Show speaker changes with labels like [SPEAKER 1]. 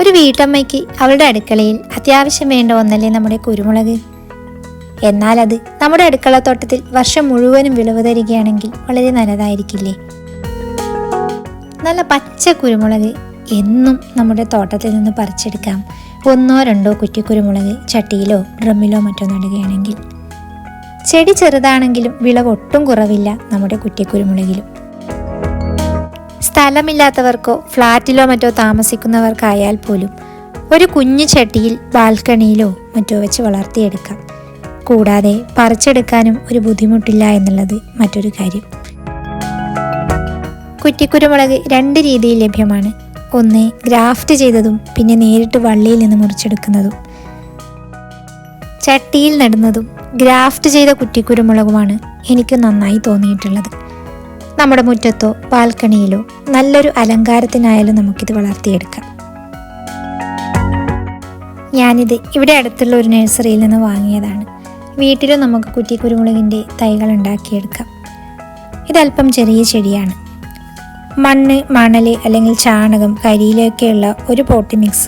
[SPEAKER 1] ഒരു വീട്ടമ്മയ്ക്ക് അവളുടെ അടുക്കളയിൽ അത്യാവശ്യം വേണ്ട ഒന്നല്ലേ നമ്മുടെ കുരുമുളക്? എന്നാൽ അത് നമ്മുടെ അടുക്കളത്തോട്ടത്തിൽ വർഷം മുഴുവനും വിളവ് തരികയാണെങ്കിൽ വളരെ നല്ലതായിരിക്കില്ലേ? നല്ല പച്ച കുരുമുളക് എന്നും നമ്മുടെ തോട്ടത്തിൽ നിന്ന് പറിച്ചെടുക്കാം. ഒന്നോ രണ്ടോ കുറ്റി കുരുമുളക് ചട്ടിയിലോ ഡ്രമ്മിലോ മറ്റോ നടുകയാണെങ്കിൽ. ചെടി ചെറുതാണെങ്കിലും വിളവ് ഒട്ടും കുറവില്ല നമ്മുടെ കുറ്റിക്കുരുമുളകിലും സ്ഥലമില്ലാത്തവർക്കോ ഫ്ലാറ്റിലോ മറ്റോ താമസിക്കുന്നവർക്കായാൽ പോലും ഒരു കുഞ്ഞു ചട്ടിയിൽ ബാൽക്കണിയിലോ മറ്റോ വെച്ച് വളർത്തിയെടുക്കാം. കൂടാതെ പറിച്ചെടുക്കാനും ഒരു ബുദ്ധിമുട്ടില്ല എന്നുള്ളത് മറ്റൊരു കാര്യം. കുറ്റിക്കുരുമുളക് രണ്ട് രീതിയിൽ ലഭ്യമാണ്. ഒന്ന് ഗ്രാഫ്റ്റ് ചെയ്തതും പിന്നെ നേരിട്ട് വള്ളിയിൽ നിന്ന് മുറിച്ചെടുക്കുന്നതും. ചട്ടിയിൽ നടുന്നതും ഗ്രാഫ്റ്റ് ചെയ്ത കുറ്റിക്കുരുമുളകുമാണ് എനിക്ക് നന്നായി തോന്നിയിട്ടുള്ളത്. നമ്മുടെ മുറ്റത്തോ ബാൽക്കണിയിലോ നല്ലൊരു അലങ്കാരത്തിനായാലും നമുക്കിത് വളർത്തിയെടുക്കാം. ഞാനിത് ഇവിടെ അടുത്തുള്ള ഒരു നഴ്സറിയിൽ നിന്ന് വാങ്ങിയതാണ്. വീട്ടിലും നമുക്ക് കുറ്റി കുരുമുളകിന്റെ തൈകൾ ഉണ്ടാക്കിയെടുക്കാം. ഇതല്പം ചെറിയ ചെടിയാണ്. മണ്ണ് മണൽ അല്ലെങ്കിൽ ചാണകം കരിയിലൊക്കെയുള്ള ഒരു പോട്ടി മിക്സ്